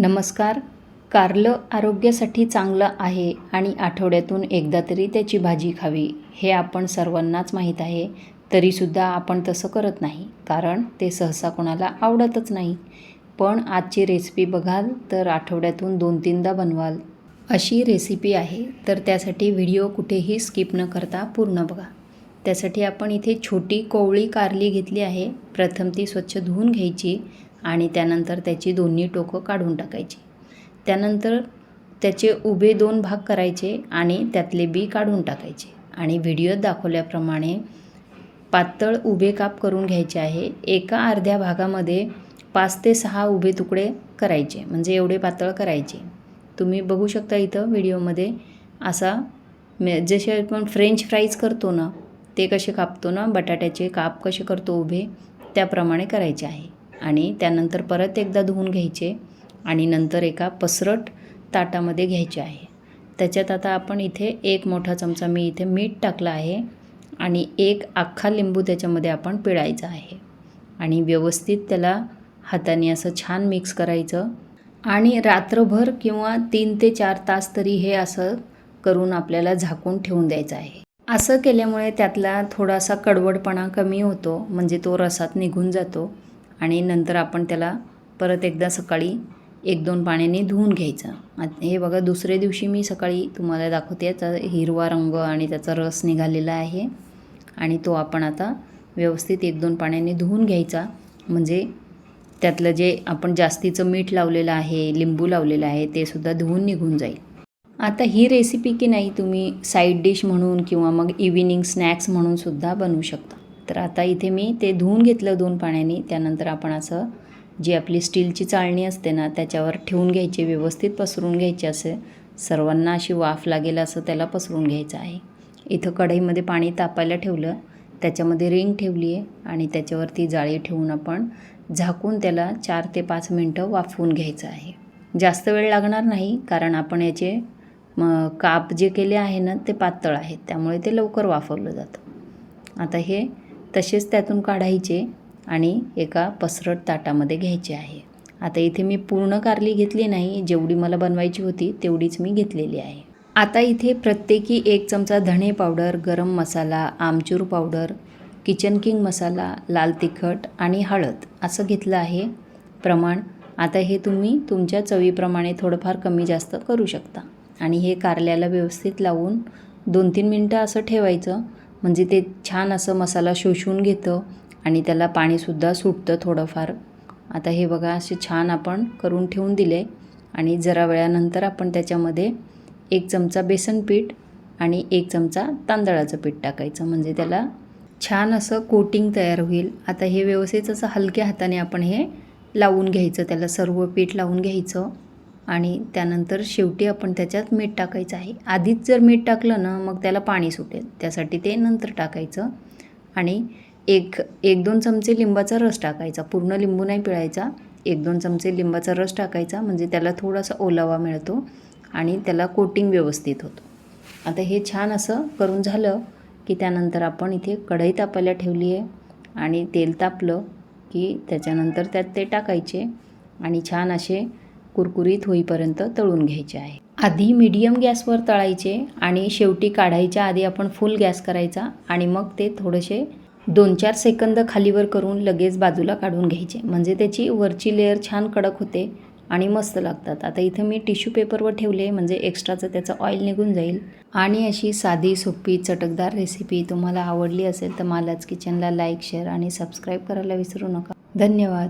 नमस्कार. कारलं आरोग्यासाठी चांगलं आहे आणि आठवड्यातून एकदा तरी त्याची भाजी खावी हे आपण सर्वांनाच माहीत आहे. तरीसुद्धा आपण तसं करत नाही कारण ते सहसा कोणाला आवडतच नाही. पण आजची रेसिपी बघाल तर आठवड्यातून दोन तीनदा बनवाल. अशी रेसिपी आहे तर त्यासाठी व्हिडिओ कुठेही स्किप न करता पूर्ण बघा. त्यासाठी आपण इथे छोटी कोवळी कारली घेतली आहे. प्रथम ती स्वच्छ धुवून घ्यायची. आणि त्यानंतर त्याची दोन्ही टोकं काढून टाकायची. त्यानंतर त्याचे उभे दोन भाग करायचे आणि त्यातले बी काढून टाकायचे. आणि व्हिडिओत दाखवल्याप्रमाणे पातळ उभे काप करून घ्यायचे आहे. एका अर्ध्या भागामध्ये पाच ते सहा उभे तुकडे करायचे म्हणजे एवढे पातळ करायचे. तुम्ही बघू शकता इथं व्हिडिओमध्ये असा मे जसे आपण फ्रेंच फ्राईज करतो ना ते कसे कापतो ना बटाट्याचे काप कसे करतो उभे त्याप्रमाणे करायचे आहे. आणि त्यानंतर परत एकदा धुवून घ्यायचे आणि नंतर एका पसरट ताटामध्ये घ्यायचे आहे. त्याच्यात आता आपण इथे एक मोठा चमचा मी इथे मीठ टाकलं आहे आणि एक अख्खा लिंबू त्याच्यामध्ये आपण पिळायचा आहे. आणि व्यवस्थित त्याला हाताने असं छान मिक्स करायचं. आणि रात्रभर किंवा तीन ते चार तास तरी हे असं करून आपल्याला झाकून ठेवून द्यायचं आहे. असं केल्यामुळे त्यातला थोडासा कडवडपणा कमी होतो म्हणजे तो रसात निघून जातो. आणि नंतर आपण त्याला परत एकदा सकाळी एक दोन पाण्याने धुवून घ्यायचं. हे बघा दुसऱ्या दिवशी मी सकाळी तुम्हाला दाखवते याचा हिरवा रंग आणि त्याचा रस निघालेला आहे. आणि तो आपण आता व्यवस्थित एक दोन पाण्याने धुवून घ्यायचा. म्हणजे त्यातलं जे आपण जास्तीचं मीठ लावलेलं आहे लिंबू लावलेलं आहे ते सुद्धा धुवून निघून जाईल. आता ही रेसिपी की नाही तुम्ही साईड डिश म्हणून किंवा मग इव्हिनिंग स्नॅक्स म्हणून सुद्धा बनवू शकता. तर आता इथे मी ते धुवून घेतलं दोन पाण्याने. त्यानंतर आपण असं जी आपली स्टीलची चाळणी असते ना त्याच्यावर ठेवून घ्यायची व्यवस्थित पसरून घ्यायची असे. सर्वांना अशी वाफ लागेल असं त्याला पसरून घ्यायचं आहे. इथं कढईमध्ये पाणी तापायला ठेवलं. त्याच्यामध्ये रिंग ठेवली आहे आणि त्याच्यावरती जाळी ठेवून आपण झाकून त्याला चार ते पाच मिनटं वाफवून घ्यायचं आहे. जास्त वेळ लागणार नाही कारण आपण याचे म काप जे केले आहे ना ते पातळ आहेत. त्यामुळे ते लवकर वाफवलं जातं. आता हे तसेच त्यातून काढायचे आणि एका पसरट ताटामध्ये घ्यायचे आहे. आता इथे मी पूर्ण कारली घेतली नाही जेवढी मला बनवायची होती तेवढीच मी घेतलेली आहे. आता इथे प्रत्येकी एक चमचा धणे पावडर गरम मसाला आमचूर पावडर किचन किंग मसाला लाल तिखट आणि हळद असं घेतलं आहे. प्रमाण आता हे तुम्ही तुमच्या चवीप्रमाणे थोडंफार कमी जास्त करू शकता. आणि हे कारल्याला व्यवस्थित लावून दोन तीन मिनटं असं ठेवायचं. म्हणजे ते छान असं मसाला शोषून घेतं आणि त्याला पाणीसुद्धा सुटतं थोडंफार. आता हे बघा असे छान आपण करून ठेवून दिले आणि जरा वेळानंतर आपण त्याच्यामध्ये एक चमचा बेसन पीठ आणि एक चमचा तांदळाचं पीठ टाकायचं. म्हणजे त्याला छान असं कोटिंग तयार होईल. आता हे व्यवस्थित असं हलक्या हाताने आपण हे लावून घ्यायचं. त्याला सर्व पीठ लावून घ्यायचं. आणि त्यानंतर शेवटी आपण त्याच्यात मीठ टाकायचं आहे. आधीच जर मीठ टाकलं ना मग त्याला पाणी सुटेल. त्यासाठी ते नंतर टाकायचं आणि एक एक दोन चमचे लिंबाचा रस टाकायचा. पूर्ण लिंबू नाही पिळायचा. एक दोन चमचे लिंबाचा रस टाकायचा. म्हणजे त्याला थोडासा ओलावा मिळतो आणि त्याला कोटिंग व्यवस्थित होतं. आता हे छान असं करून झालं की त्यानंतर आपण इथे कढई तापायला ठेवली आहे आणि तेल तापलं की त्याच्यानंतर त्यात ते टाकायचे आणि छान असे कुरकुरीत होईपर्यंत तळून घ्यायचे आहे. आधी मीडियम गॅसवर तळायचे आणि शेवटी काढायच्या आधी आपण फुल गॅस करायचा आणि मग ते थोडेसे दोन चार सेकंद खालीवर करून लगेच बाजूला काढून घ्यायचे. म्हणजे त्याची वरची लेअर छान कडक होते आणि मस्त लागतात. आता इथं मी टिश्यू पेपरवर ठेवले म्हणजे एक्स्ट्राचं त्याचं ऑइल निघून जाईल. आणि अशी साधी सोपी चटकदार रेसिपी तुम्हाला आवडली असेल तर मालाच किचनला लाईक शेअर आणि सबस्क्राईब करायला विसरू नका. धन्यवाद.